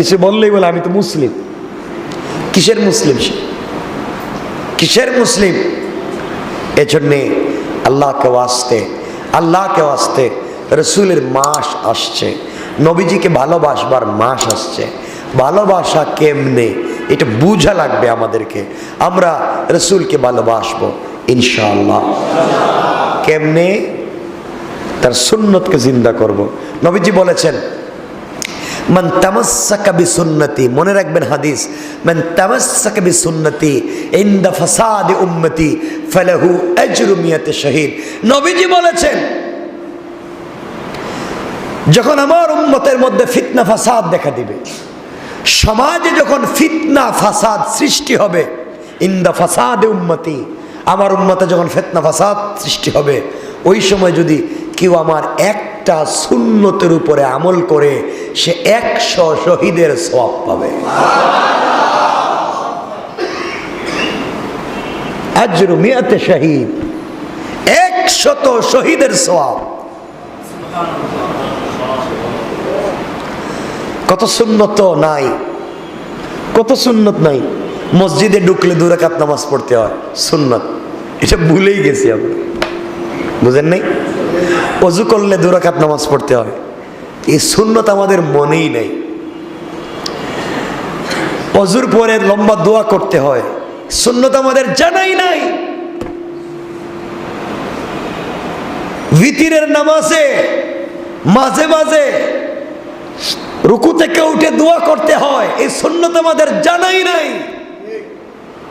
কিছু বললেই বলে, আমি তো মুসলিম। কিসের মুসলিম সে? কিসের মুসলিম? এজন্যে আল্লাহকে আসতে আল্লাহকে আসতে রসুলের মাস আসছে। নবীজিকে ভালোবাসবার মাস আসছে। ভালোবাসা কেমনে? এটা বুঝা লাগবে আমাদেরকে। আমরা রসুলকে ভালোবাসবো, ইনশাআল্লাহ। কেমনে? তার সুন্নতকে জিন্দা করব। নবীজি বলেছেন মান তামাসাকা বি সুন্নতি মনে রাখবেন হাদিস, মান তামাসাকা বি সুন্নতি ইনদা ফাসাদি উম্মতি ফালাহু আজরু মিয়াতে শহীদ। নবীজি বলেছেন, যখন আমার উম্মতের মধ্যে ফিতনা ফাসাদ দেখা দিবে, সমাজে যখন ফিতনা ফাসাদ সৃষ্টি হবে, ইন্দা ফাসাদে উম্মতি, আমার উম্মতে যখন ফিতনা ফাসাদ সৃষ্টি হবে, ওই সময় যদি কেউ আমার একটা সুন্নতের উপরে আমল করে সে একশো শহীদের সওয়াব পাবে। একশত শহীদের সওয়াব। কত সুন্নত নাই। কত সুন্নত নাই। মসজিদে ঢুকলে দুরাকাত নামাজ পড়তে হয়। সুন্নত। এটা ভুলেই গেছি আমরা। বুঝেন নাই? অজু করলে দুরাকাত নামাজ পড়তে হয়। এই সুন্নত আমাদের মনেই নেই। অজুর পরে লম্বা দোয়া করতে হয়। সুন্নত আমাদের জানাই নাই। ভিতিরের নামাজে, মাঝে মাঝে রুকু থেকে উঠে দোয়া করতে হয়। এই সুন্নত আমাদের জানাই নাই।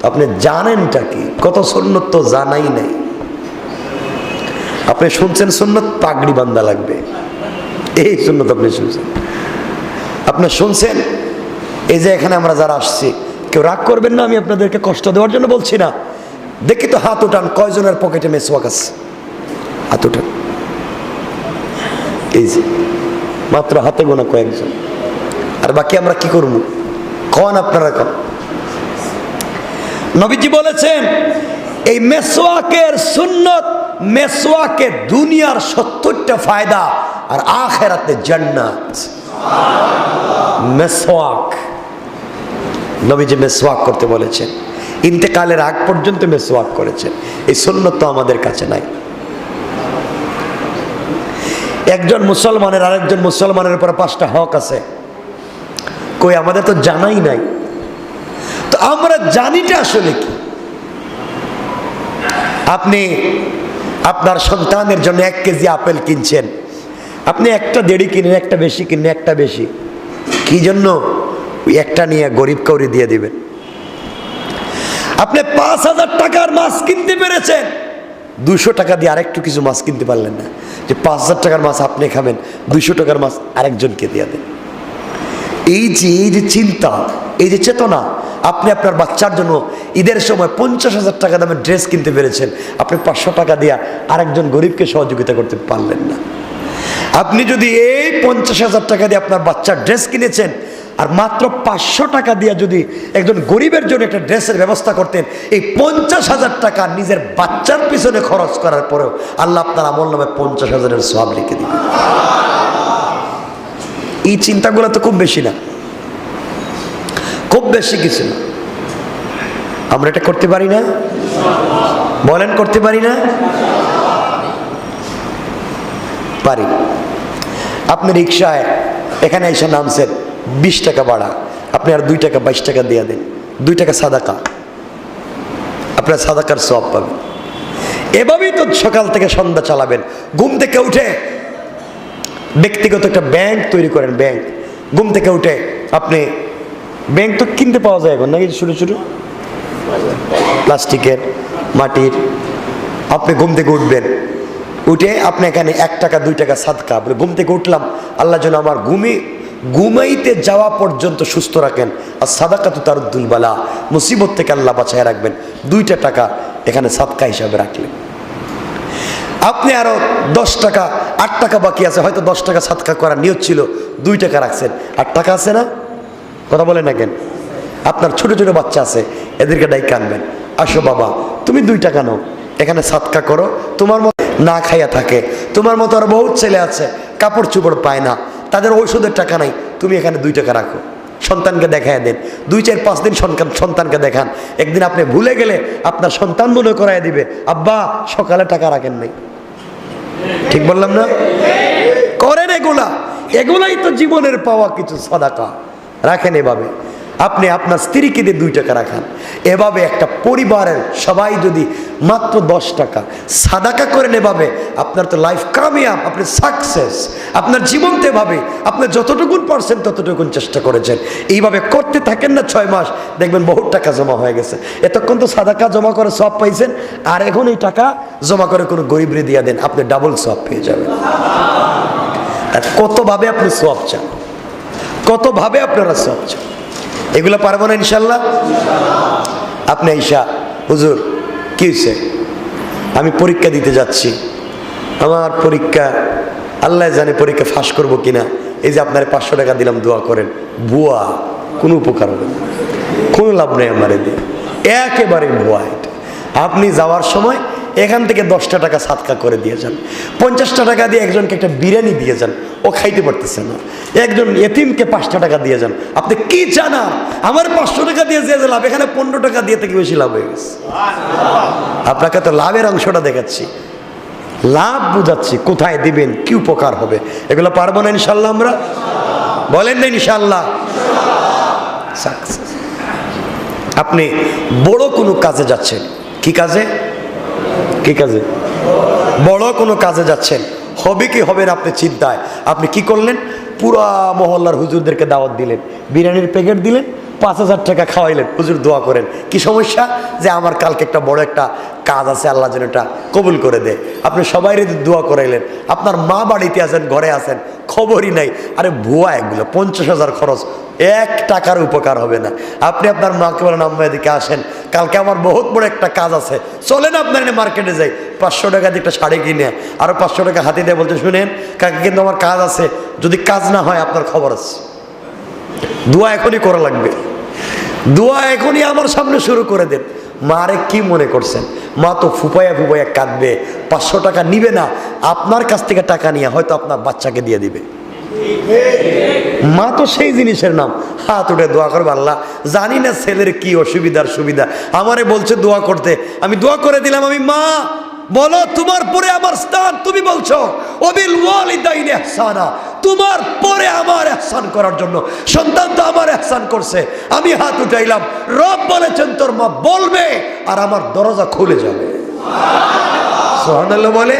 আপনি জানেনটা কি? কত সুন্নত তো জানাই নাই। আপনি শুনছেন সুন্নত, পাগড়ি বান্দা লাগবে। এই সুন্নত আপনি শুনছেন। আপনি শুনছেন? এই যে এখানে আমরা যারা আসছি, কেউ রাগ করবেন না, আমি আপনাদেরকে কষ্ট দেওয়ার জন্য বলছি না। দেখি তো হাত উঠান, কয়জনের পকেটে মেসওয়াক আছে? হাত উঠান। এই যে, মাত্র হাতে গোনা কয়েকজন। আর বাকি আমরা কি করব? কন আপনারা কন? নবীজি বলেছেন, এই মেসোয়াকের সুন্নত মেসোয়াকে দুনিয়ার সত্তরটা ফায়দা আর আখেরাতে জান্নাত। মেসোয়াক নবীজি মেসোয়াক করতে বলেছেন। ইন্তেকালের আগ পর্যন্ত মেসোয়াক করেছেন। এই সুন্নত তো আমাদের কাছে নাই। একজন মুসলমানের আরেকজন মুসলমানের উপর পাঁচটা হক আছে। কই, আমাদের তো জানাই নাই। তো আমরা জানিটা আসলে কি? আপনি আপনার সন্তানের জন্য এক কেজি আপেল কিনছেন। আপনি একটা দেড়ি কিনেন, একটা বেশি কিনেন, একটা বেশি। কি জন্য? একটা নিয়ে গরিব কৌরি দিয়ে দিবেন। আপনি পাঁচ হাজার টাকার মাছ কিনতে পেরেছেন। দুশো টাকা দিয়ে আরেকটু কিছু মাছ কিনতে পারলেন না। যে পাঁচ হাজার টাকার মাছ আপনি খাবেন দুশো টাকার মাছ আরেকজনকে দিয়ে দেন। এই যে এই যে চিন্তা, এই যে চেতনা আপনি আপনার বাচ্চার জন্য ঈদের সময় পঞ্চাশ হাজার টাকা দামের ড্রেস কিনতে পেরেছেন। আপনি পাঁচশো টাকা দিয়ে আরেকজন গরিবকে সহযোগিতা করতে পারলেন না। আপনি যদি এই পঞ্চাশ হাজার টাকা দিয়ে আপনার বাচ্চার ড্রেস কিনেছেন আর মাত্র পাঁচশো টাকা দিয়ে যদি একজন গরিবের জন্য একটা ড্রেসের ব্যবস্থা করতেন, এই পঞ্চাশ হাজার টাকা নিজের বাচ্চার পিছনে খরচ করার পরেও আল্লাহ আপনার আমল নামে পঞ্চাশ হাজারের সব লিখে দিবেন। এই চিন্তাগুলো তো খুব বেশি না। খুব বেশি কিছু না। আমরা এটা করতে পারি না? বলেন, করতে পারি না? পারি। আপনি রিক্সায় এখানে এসে নামছেন, বিশ টাকা ভাড়া। আপনি আর দুই টাকা, বাইশ টাকা দিয়ে দেন। দুই টাকা সাদাকা। আপনার সাদাকার সব পাবেন। এভাবেই তো সকাল থেকে সন্ধ্যা চালাবেন। ঘুম থেকে উঠে ব্যক্তিগত একটা ব্যাংক তৈরি করেন, ব্যাংক। ঘুম থেকে উঠে আপনি ব্যাংক তো কিনতে পাওয়া যায় এখন নাকি ছোটো ছোটো প্লাস্টিকের মাটির। আপনি ঘুম থেকে উঠবেন। উঠে আপনি এখানে এক টাকা, দুই টাকা সাদকা। বলে, ঘুম থেকে উঠলাম। আল্লাহ যেন আমার ঘুমে, ঘুমাইতে যাওয়া পর্যন্ত সুস্থ রাখেন। আর সাদাকা তো তার দুলবালা মুসিবত থেকে আল্লাহ বাঁচায় রাখবেন। দুইটা টাকা এখানে সাদকা হিসাবে রাখলেন। আপনি আরও দশ টাকা, আট টাকা বাকি আছে। হয়তো দশ টাকা সাতকা করার নিয়ত ছিল। দুই টাকা রাখছেন। আট টাকা আছে না? কথা বলেন না কেন? আপনার ছোট ছোট বাচ্চা আছে, এদেরকে ডাইকে আনবেন। আসো বাবা, তুমি দুই টাকা নাও। এখানে সাতকা করো, তোমার মতো না খাইয়া থাকে। তোমার মতো আর বহুত ছেলে আছে, কাপড় চোপড় পায় না। তাদের ঔষধের টাকা নাই, তুমি এখানে দুই টাকা রাখো। সন্তানকে দেখায় দেন। দুই, চার, পাঁচ দিন সন্তান, সন্তানকে দেখান। একদিন আপনি ভুলে গেলে আপনার সন্তান মনে করায় দিবে, আব্বা, সকালে টাকা রাখেন নাই। ঠিক বললাম না? করেন এগুলা। এগুলাই তো জীবনের পাওয়া কিছু সদাকা। রাখেন এভাবে। আপনি আপনার স্ত্রীকে দিয়ে দুই টাকা রাখান। এভাবে একটা পরিবারের সবাই যদি মাত্র দশ টাকা সাদাকা করেন এভাবে, আপনার তো লাইফ কামিয়াব, আপনি সাকসেস আপনার জীবন তো এভাবে, আপনি যতটুকুন পারছেন ততটুকুন চেষ্টা করেছেন। এইভাবে করতে থাকেন না ছয় মাস, দেখবেন বহুত টাকা জমা হয়ে গেছে। এতক্ষণ তো সাদাকা জমা করে সব পাইছেন, আর এখন এই টাকা জমা করে কোনো গরিবরে দিয়ে দেন, আপনি ডাবল সব পেয়ে যাবেন। কতভাবে আপনি সব চান? কতভাবে আপনারা সব চান এগুলো পারব না ইনশাল্লাহ? আপনি ঈশা হুজুর, কি হয়েছে আমি পরীক্ষা দিতে যাচ্ছি। আমার পরীক্ষা, আল্লাহ জানে পরীক্ষা ফাঁস করব কিনা। এই যে আপনার পাঁচশো টাকা দিলাম, দোয়া করেন। বুয়া কোনো উপকার হবে কোনো লাভ নেই আমার এদিকে একেবারে ভুয়া এটা। আপনি যাওয়ার সময় এখান থেকে দশটা টাকা সাতকা করে দিয়ে যান। পঞ্চাশটা টাকা দিয়ে একজনকে একটা বিরিয়ানি দিয়ে যান। ও খাইতে পারতেছে না। একজন এতিমকে পাঁচটা টাকা দিয়ে যান। আপনি কি জানান? আমার পাঁচশো টাকা দিয়ে যে লাভ, এখানে পনেরো টাকা দিয়ে থেকে বেশি লাভ হয়ে গেছে। আপনাকে তো লাভের অংশটা দেখাচ্ছি। লাভ বুঝাচ্ছি, কোথায় দিবেন, কি উপকার হবে? এগুলো পারব না ইনশাল্লাহ আমরা? বলেন না ইনশাল্লাহ. আপনি বড় কোনো কাজে যাচ্ছেন। কি কাজে? কি কাজে? বড় কোনো কাজে যাচ্ছেন। হবে কি হবে না আপনি চিন্তায়। আপনি কি করলেন? পুরা মহল্লার হুজুরদেরকে দাওয়াত দিলেন। বিরিয়ানির প্যাকেট দিলেন। পাঁচ হাজার টাকা খাওয়াইলেন। হুজুর দোয়া করেন। কি সমস্যা? যে আমার কালকে একটা বড় একটা কাজ আছে, আল্লাহ যেন এটা কবুল করে দেয়। আপনি সবাই দোয়া করাইলেন। আপনার মা বাড়িতে আছেন, ঘরে আছেন, খবরই নাই। আরে ভুয়া এগুলো, পঞ্চাশ হাজার খরচ। এক টাকার উপকার হবে না। আপনি আপনার মাকে বলেন, আম্মা, এদিকে আসেন। কালকে আমার বহুত বড় একটা কাজ আছে। চলেন আপনার এনে মার্কেটে যাই। পাঁচশো টাকা দিয়ে একটা শাড়ি কিনে আরও পাঁচশো টাকা হাতে দিয়ে বলতে শুনেন কাকে কিন্তু আমার কাজ আছে। যদি কাজ না হয়, আপনার খবর আছে। দোয়া এখনই করা লাগবে। দোয়া এখনই আমার সামনে শুরু করে দেন। মারে কি মনে করছেন? মা তো ফুপাইয়া ফুপাইয়া কাঁদবে, পাঁচশো টাকা নিবে না, আপনার কাছ থেকে টাকা নিয়ে হয়তো আপনার বাচ্চাকে দিয়ে দিবে। মা তো সেই জিনিসের নাম। হাত উঠে দোয়া করবে আল্লাহ, জানি না ছেলের কি অসুবিধার সুবিধা। আমারে বলছে দোয়া করতে। আমি দোয়া করে দিলাম, আমি মা বলো, তোমার পরে আমার স্থান তুমি বলছো, অবিল ওয়ালিদাইন ইহসানা তোমার পরে আমার ইহসান করার জন্য সন্তান তো আমার ইহসান করছে। আমি হাত উঠাইলাম, রব বলেছেন, তোর মা বলবে আর আমার দরজা খুলে যাবে। সোহানাল্লাহ বলে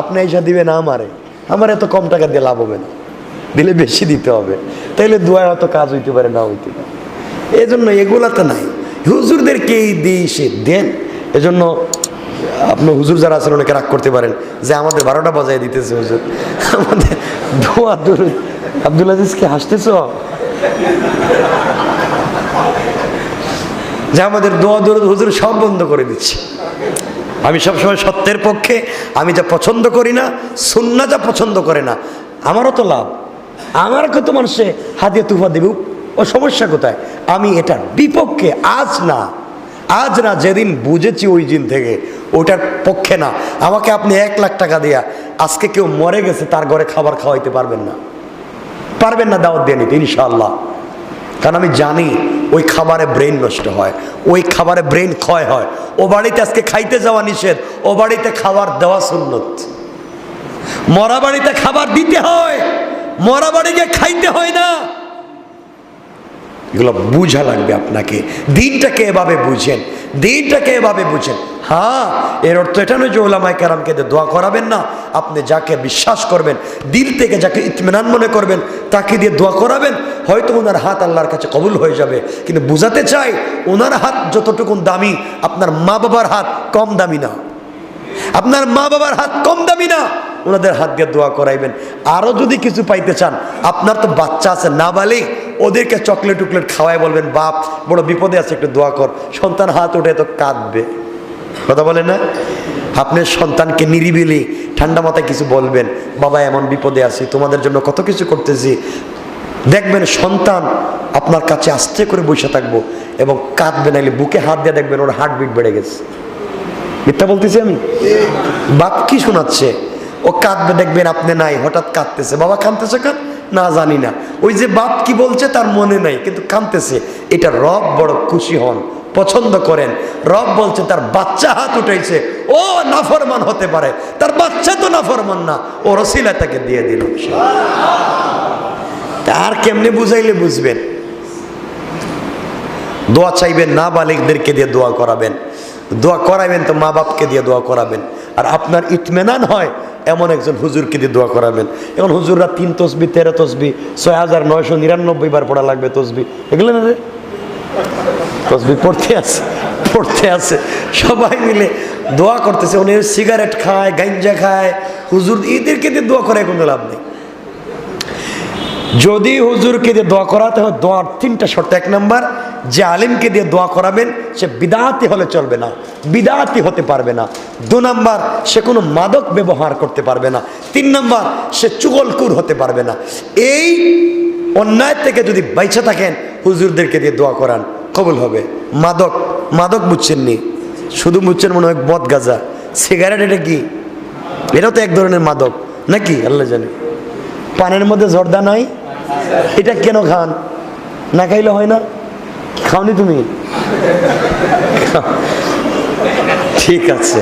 আপনি এসে দিবেন আমারে। আমার এত কম টাকা দিয়ে লাভ হবে না। দিলে বেশি দিতে হবে। তাইলে দুয়ায় হয়তো কাজ হইতে পারে না হইতে পারে। এই জন্য এগুলা তো নাই। হুজুরদেরকে এই দিয়ে সে দেন। এজন্য আপনি হুজুর যারা আছেন, অনেকে রাগ করতে পারেন। যে আমাদের বারোটা বাজায় দিতেছে হুজুর। আমাদের দোয়া দূর আব্দুল আজিজকে হাসতেছ? যে আমাদের দোয়া দূর হুজুর সব বন্ধ করে দিচ্ছে। আমি সবসময় সত্যের পক্ষে, আমি যা পছন্দ করি না, সুন্না যা পছন্দ করে না, আমারও তো লাভ। আমার কত মানুষে হাতিয়ে তুফা দেবে? ও সমস্যা কোথায়? আমি এটার বিপক্ষে আজ না। আজ না যেদিন বুঝেছি ওই দিন থেকে ওটার পক্ষে না। আমাকে আপনি এক লাখ টাকা দেয়া, আজকে কেউ মরে গেছে, তার ঘরে খাবার খাওয়াইতে পারবেন না। পারবেন না দাওয়াত দিয়ে নিতে, ইনশাআল্লাহ। কারণ আমি জানি, ওই খাবারে ব্রেন নষ্ট হয়, ওই খাবারে ব্রেন ক্ষয় হয়। ও বাড়িতে আজকে খাইতে যাওয়া নিষেধ, ও বাড়িতে খাবার দেওয়া সুন্নত। মরা বাড়িতে খাবার দিতে হয়, মরা বাড়িকে খাইতে হয় না। এগুলো বুঝা লাগবে আপনাকে। দিনটাকে এভাবে বুঝেন? দিনটাকে এভাবে বুঝেন? হ্যাঁ এর অর্থ এটা নয় যে ওলামায় কারামকে দিয়ে করাবেন না, আপনি যাকে বিশ্বাস করবেন, দিল থেকে যাকে ইতমিনান মনে করবেন, তাকে দিয়ে দোয়া করাবেন, হয়তো ওনার হাত আল্লাহর কাছে কবুল হয়ে যাবে। কিন্তু বুঝাতে চাই, ওনার হাত যতটুকুন দামি, আপনার মা বাবার হাত কম দামি না। আপনার মা বাবার হাত কম দামি না, ওনাদের হাত দিয়ে দোয়া করাইবেন। আরও যদি কিছু পাইতে চান, আপনার তো বাচ্চা আছে না বালিক ওদেরকে চকলেট টুকলেট খাওয়াই বলবেন, বাপ, বড় বিপদে আছে, একটু দোয়া কর। সন্তান হাত উঠে তো কাঁদবে। কথা বলেন না? আপনার সন্তানকে নিরিবিলি, ঠান্ডা মাথায় কিছু বলবেন, বাবা, এমন বিপদে আছি, তোমাদের জন্য কত কিছু করতেছি। দেখবেন সন্তান আপনার কাছে আস্তে করে বসে থাকব এবং কাঁদবে, নাইলে বুকে হাত দিয়ে দেখবেন ওর হার্টবিট বেড়ে গেছে। মিথ্যা বলতেছি আমি? বাপ কি শোনাচ্ছে? ও কাঁদবে, দেখবেন আপনি নাই, হঠাৎ কাঁদতেছে। বাবা কাঁদতেছে কাঁদ না জানি না। ওই যে বাপ কি বলছে তার মনে নাই, কিন্তু কাঁদতেছে এটা রব বড় খুশি হন, পছন্দ করেন। রব বলছে, তার বাচ্চা হাত উঠাইছে, ও নাফরমান হতে পারে, তার বাচ্চা তো নাফরমান না। ও রসিলা তাকে দিয়ে দিল। আর কেমনে বুঝাইলে বুঝবেন? দোয়া চাইবেন না বালিকদেরকে দিয়ে দোয়া করাবেন। দোয়া করাবেন তো মা বাপকে দিয়ে দোয়া করাবেন। আর আপনার ইতমেনান হয় এমন একজন হুজুরকে দিয়ে দোয়া করাবেন। এখন হুজুররা তিন তসবি, তেরো তসবি, ছয় হাজার নয়শো নিরানব্বই বার পড়া লাগবে তসবি। এগুলো না রে? তসবি পড়তে আছে পড়তে আছে। সবাই মিলে দোয়া করতেছে, উনি সিগারেট খায়, গাঞ্জা খায়। হুজুর এদেরকে দিয়ে দোয়া করে কোনো লাভ নেই। যদি হুজুরকে দিয়ে দোয়া করাতে হয়, দোয়ার তিনটা শর্ত। এক নাম্বার যে আলিমকে দিয়ে দোয়া করাবেন, সে বিদাতি হলে চলবে না, বিদাতি হতে পারবে না। দু নম্বর, সে কোনো মাদক ব্যবহার করতে পারবে না। তিন নম্বর, সে চুগলকুর হতে পারবে না। এই অন্যায় থেকে যদি বাইচে থাকেন, হুজুরদেরকে দিয়ে দোয়া করান, কবুল হবে। মাদক মাদক বুঝছেন নি শুধু বুঝছেন মনে হয় বদ গাজা। সিগারেট এটা কি? এটাও তো এক ধরনের মাদক, নাকি? আল্লাহ জানে। পানের মধ্যে জর্দা নাই? এটা কেন খান? না খাইলে হয় না? খাওনি তুমি? ঠিক আছে।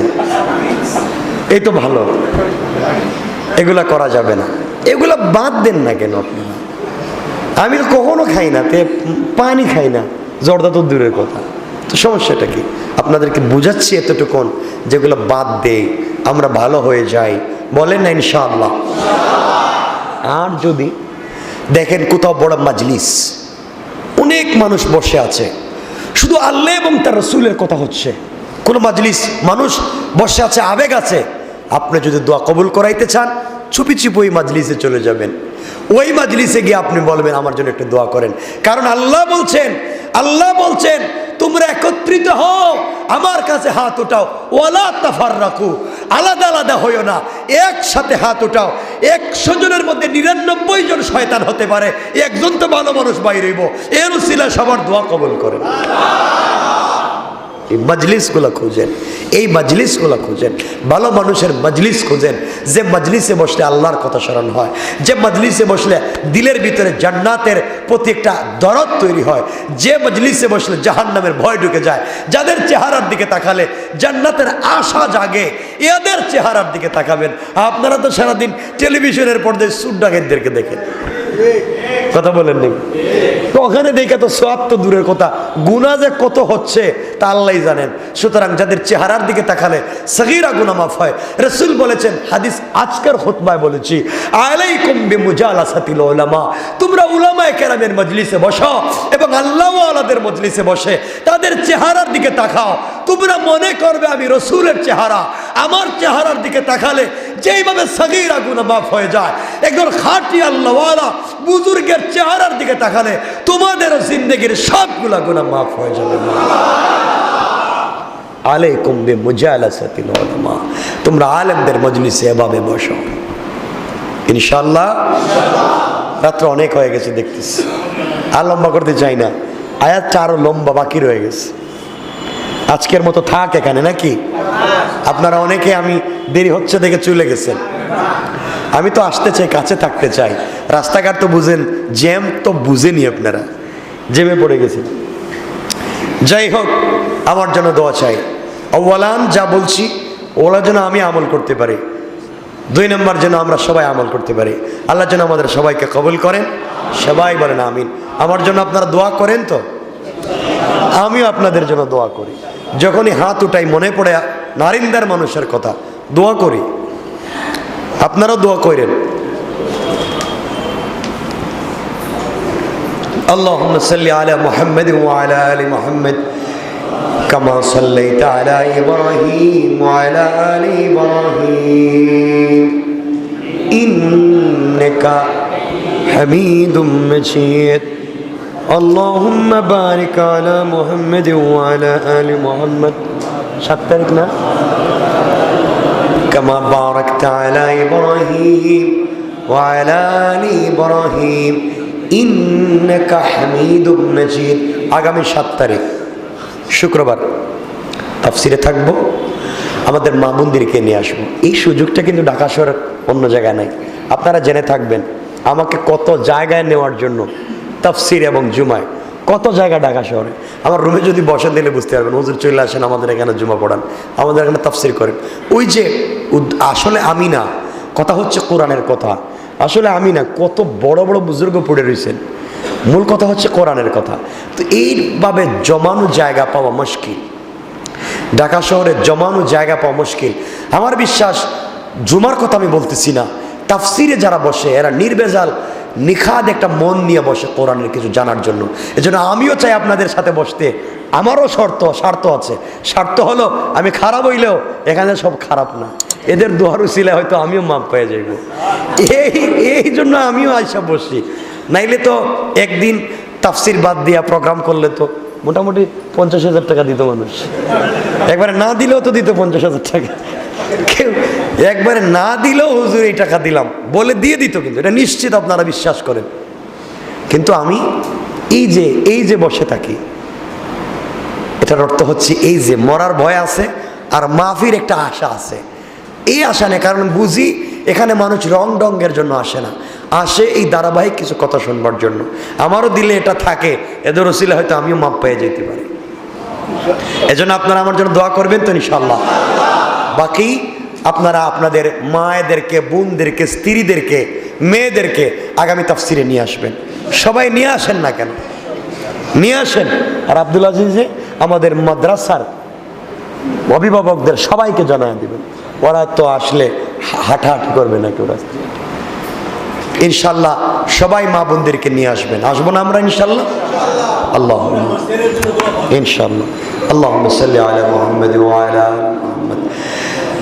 এই তো ভালো। এগুলা করা যাবে না। এগুলা বাদ দেন না কেন আপনারা আমি তো কখনো খাই না, তে পানি খাই না। জর্দা তো দূরের কথা। তো সমস্যাটা কি? আপনাদেরকে বুঝাচ্ছি এতটুকুন, যেগুলো বাদ দেই, আমরা ভালো হয়ে যাই। বলেন না ইনশাআল্লাহ। আর যদি দেখেন কোথাও বড় মাজলিস অনেক মানুষ বসে আছে। শুধু আল্লাহ এবং তার রসুলের কথা হচ্ছে। কোনো মাজলিস মানুষ বসে আছে, আবেগ আছে। আপনি যদি দোয়া কবুল করাইতে চান চুপি চুপি ওই মাজলিসে চলে যাবেন। ওই মাজলিসে গিয়ে আপনি বলবেন, আমার জন্য একটু দোয়া করেন। কারণ আল্লাহ বলছেন আল্লাহ বলছেন তোমরা একত্রিত হও, আমার কাছে হাত উঠাও। ওয়ালা তাফার রাখু আলাদা আলাদা হইও না, একসাথে হাত উঠাও। একশো জনের মধ্যে নিরানব্বই জন শয়তান হতে পারে, একজন তো ভালো মানুষ বাইরেইব এর উসিলা সবার দোয়া কবল করেন। এই মজলিসগুলো খুঁজেন, এই মজলিসগুলো খুঁজেন, ভালো মানুষের মজলিস খুঁজেন। যে মজলিসে বসলে আল্লাহর কথা স্মরণ হয়, যে মজলিসে বসলে দিলের ভিতরে জান্নাতের প্রতি একটা দরদ তৈরি হয়, যে মজলিসে বসলে জাহান্নামের ভয় ঢুকে যায়, যাদের চেহারার দিকে তাকালে জান্নাতের আশা জাগে, এদের চেহারার দিকে তাকাবেন। আপনারা তো সারাদিন টেলিভিশনের পর্দায় সুডাকেরদেরকে দেখেন। কথা বলেন নি তো ওখানে দেখে তো সব তো দূরের কথা। গুণা যে কত হচ্ছে, তা আল্লাহ জানেন। সুতরাং যাদের চেহারার দিকে তাকালে সগিরা গুনা মাফ হয়। রসুল বলেছেন, হাদিস আজকের খুতবায় বলেছি আলাই কুম্বে মুজালা সাতিল ওলামা তোমরা উলামায়ে কেরামের মজলিসে বসো এবং আল্লাহ আলাদের মজলিসে বসে তাদের চেহারার দিকে তাকাও। তোমরা মনে করবে আমি রসুলের চেহারা। আমার চেহারার দিকে তাকালে যেইভাবে সগিরা গুনা মাফ হয়ে যায়, একজন খাটি আল্লাহওয়ালা বুজুর্গের চেহারার দিকে তাকালে তোমাদেরও জিন্দগির সবগুলা গুণা মাফ হয়ে যাবে। আলাইকুম বে মুজালাসাতিল উলামা। তোমরা আলেমদের মজলিসে এভাবে বসো। ইনশাল্লাহ রাত্র অনেক হয়ে গেছে দেখতেছি। আর লম্বা করতে চাই না। আয়াত চারও লম্বা বাকি রয়ে গেছে। আজকের মতো থাক এখানে, নাকি? আপনারা অনেকে আমি দেরি হচ্ছে দেখে চলে গেছেন। আমি তো আসতে চাই, কাছে থাকতে চাই। রাস্তাঘাট তো বুঝেন, জ্যাম তো বুঝেনি আপনারা। জেমে পড়ে গেছে। যাই হোক, আমার জন্য দোয়া চাই। অওয়ালান যা বলছি ওলা যেন আমি আমল করতে পারি। দুই নম্বর যেন আমরা সবাই আমল করতে পারি। আল্লাহ যেন আমাদের সবাইকে কবুল করেন। সবাই বলেন আমিন। আমার জন্য আপনারা দোয়া করেন তো? আমিও আপনাদের জন্য দোয়া করি। যখনই হাত উঠাই মনে পড়ে নারিন্দার মানুষের কথা দোয়া করি আপনারাও দোয়া করেন اللهم صل على محمد وعلى ال محمد كما صليت على ابراهيم وعلى ال ابراهيم انك حميد مجيد اللهم بارك على محمد وعلى ال محمد شكرنا كما باركت على ابراهيم وعلى ال ابراهيم انك حميد مجيد আগামী সাত তারিখ শুক্রবার তাফসিরে থাকবো আমাদের মা মন্দিরকে নিয়ে আসবো এই সুযোগটা কিন্তু ঢাকা শহরের অন্য জায়গায় নাই আপনারা জেনে থাকবেন আমাকে কত জায়গায় নেওয়ার জন্য তাফসির এবং জুমায়। কত জায়গা ঢাকা শহরে? আমার রুমে যদি বসেন দিলে বুঝতে পারবেন, হুজুর চলে আসেন আমাদের এখানে জুমা পড়ান, আমাদের এখানে তাফসির করেন। ওই যে আসলে আমি না, কথা হচ্ছে কোরআনের কথা। আসলে আমি না, কত বড় বড় বুজুর্গ পড়ে রয়েছেন। মূল কথা হচ্ছে কোরআনের কথা। তো এইভাবে জমানো জায়গা পাওয়া মুশকিল। ঢাকা শহরে জমানো জায়গা পাওয়া মুশকিল। আমার বিশ্বাস, জুমার কথা আমি বলতেছি না। তাফসিরে যারা বসে, এরা নির্বেজাল নিখাদ একটা মন নিয়ে বসে কোরআনের কিছু জানার জন্য। এজন্য আমিও চাই আপনাদের সাথে বসতে। আমারও শর্ত, স্বার্থ আছে। স্বার্থ হলো, আমি খারাপ হইলেও এখানে সব খারাপ না। এদের দোয়ারু ছিলে হয়তো আমিও মাপ পেয়ে যাইব। এই এই জন্য আমিও আইসা বসি। নাইলে তো একদিন তাফসির বাদ দিয়া প্রোগ্রাম করলে তো মোটামুটি পঞ্চাশ হাজার টাকা দিত মানুষ। একবারে না দিলেও তো দিত পঞ্চাশ হাজার টাকা। কেউ একবারে না দিলেও হুজুর এই টাকা দিলাম। বলে দিয়ে দিত কিন্তু, এটা নিশ্চিত আপনারা বিশ্বাস করেন। কিন্তু আমি এই যে এই যে বসে থাকি, এটার অর্থ হচ্ছে এই যে মরার ভয় আছে আর মাফির একটা আশা আছে। এই আশা নেই, কারণ বুঝি এখানে মানুষ রং ডঙ্গের জন্য আসে না। আসে এই ধারাবাহিক কিছু কথা শুনবার জন্য। আমারও দিলে এটা থাকে, এদের ওসিলে হয়তো আমিও মাপ পেয়ে যেতে পারি। এজন্য আপনারা আমার জন্য দোয়া করবেন তো ইনশাল্লাহ বাকি আপনারা আপনাদের মায়েদেরকে, বোনদেরকে, স্ত্রীদেরকে, মেয়েদেরকে আগামী তাফসিরে নিয়ে আসবেন। সবাই নিয়ে আসেন না কেন? নিয়ে আসেন। আর আব্দুল আজিজে আমাদের মাদ্রাসার অভিভাবকদের সবাইকে জানায় দিবেন। ওরা তো আসলে হাঁটাহাঁটি করবে না কেউ রাস্তায় ইনশাল্লাহ সবাই মা বোনদেরকে নিয়ে আসবেন। আসব না আমরা ইনশাল্লাহ? আল্লাহ ইনশাল্লাহ। আল্লাহ আলি মুহাম্মদ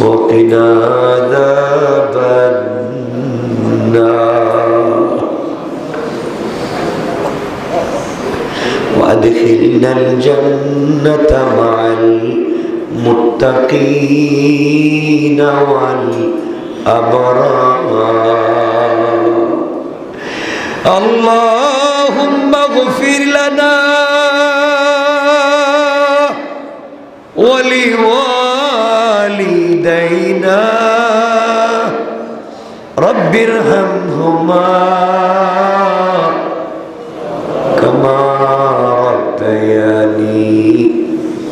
وقنا عذاب النار وأدخلنا الجنة مع المتقين والأبرار اللهم اغفر لنا إلينا رب ارحمهما كما ربياني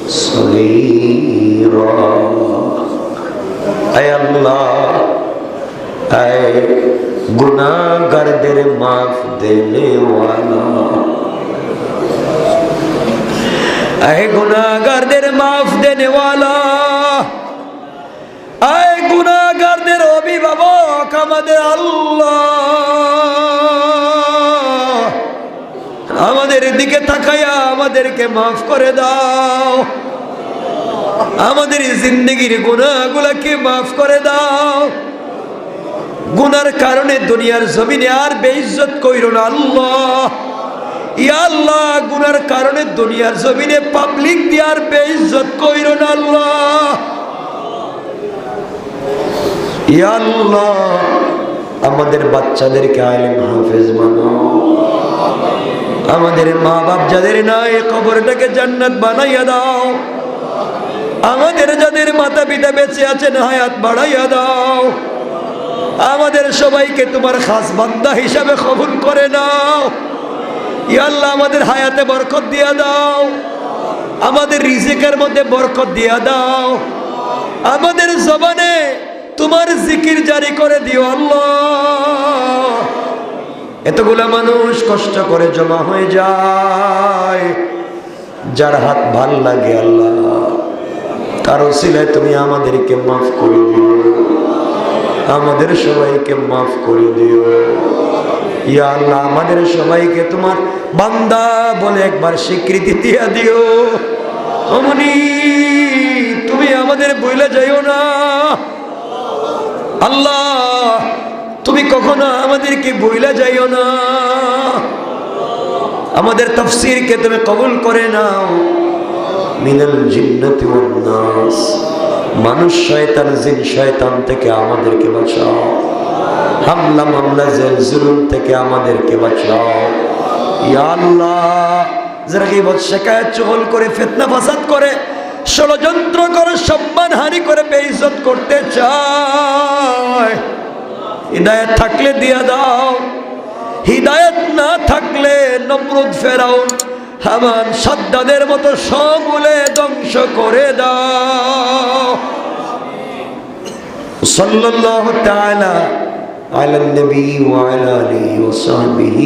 صغيرا أي الله أي গুনাহগারদের মাফ দেনেওয়ালা আহে গুনাহগারদের মাফ দেনেওয়ালা আমাদের আল্লাহ। আমাদের দিকে তাকাইয়া আমাদেরকে মাফ করে দাও। আমাদের জিন্দগির গুনাহগুলোকে মাফ করে দাও। গুনার কারণে দুনিয়ার জমিনে আর বেইজ্জত কইর না আল্লাহ। ইয়া আল্লাহ, গুনার কারণে দুনিয়ার জমিনে পাবলিক দিয়ে আর বেইজ্জত কইর না আল্লাহ। ইয়া আল্লাহ আমাদের বাচ্চাদেরকে আলেম হাফেজ বানাও। আমাদের মা বাপ যাদের নাই, কবরটাকে জান্নাত বানাইয়া দাও। আমাদের যাদের মাতা পিতা বেঁচে আছেন, হায়াত বাড়াইয়া দাও। আমাদের সবাইকে তোমার খাস বান্দা হিসাবে কবুল করে নাও। ইয়াল্লাহ আমাদের হায়াতে বরকত দিয়া দাও। আমাদের রিজিকের মধ্যে বরকত দিয়া দাও। আমাদের জবানে তোমার জিকির জারি করে দিও আল্লাহ। এতগুলা মানুষ কষ্ট করে জমা হয়ে যায়, যার হাত ভালো লাগে আল্লাহ। কারও সিলায় তুমি আমাদেরকে মাফ করে দিও। আমাদের সবাইকে মাফ করে দিও। ইয়া আল্লাহ, আমাদের সবাইকে তোমার বান্দা বলে একবার স্বীকৃতি দিয়া দিও। অমনি তুমি আমাদের বইলে যাইও না। আল্লাহ, তুমি কখনো আমাদেরকে বইলা যাইও না। আমাদের তফসিরকে তুমি কবুল করে নাও। মিনাল জিন্নাতি ওয়ান নাস। মানুষ শয়তান, জিন শয়তান থেকে আমাদেরকে বাঁচাও। হামলা, মামলা, জেল, জুলুম থেকে আমাদেরকে বাঁচাও। ইয়া আল্লাহ, যারা গিবত শেখায়ত চহল করে, ফিতনা, ফাসাদ করে ষড়যন্ত্র করে, সম্মান হানি করে বেইজত করতে চায়। হৃদায়ত থাকলে দিয়ে দাও। হৃদায়ত না থাকলে নমরুদ ফেরাও হামান সাদ্দাদের মতো সমূলে ধ্বংস করে দাও। সাল্লাহ তাআলা আলা নবী ওয়া আলা আলিহি ওয়া সাহবিহি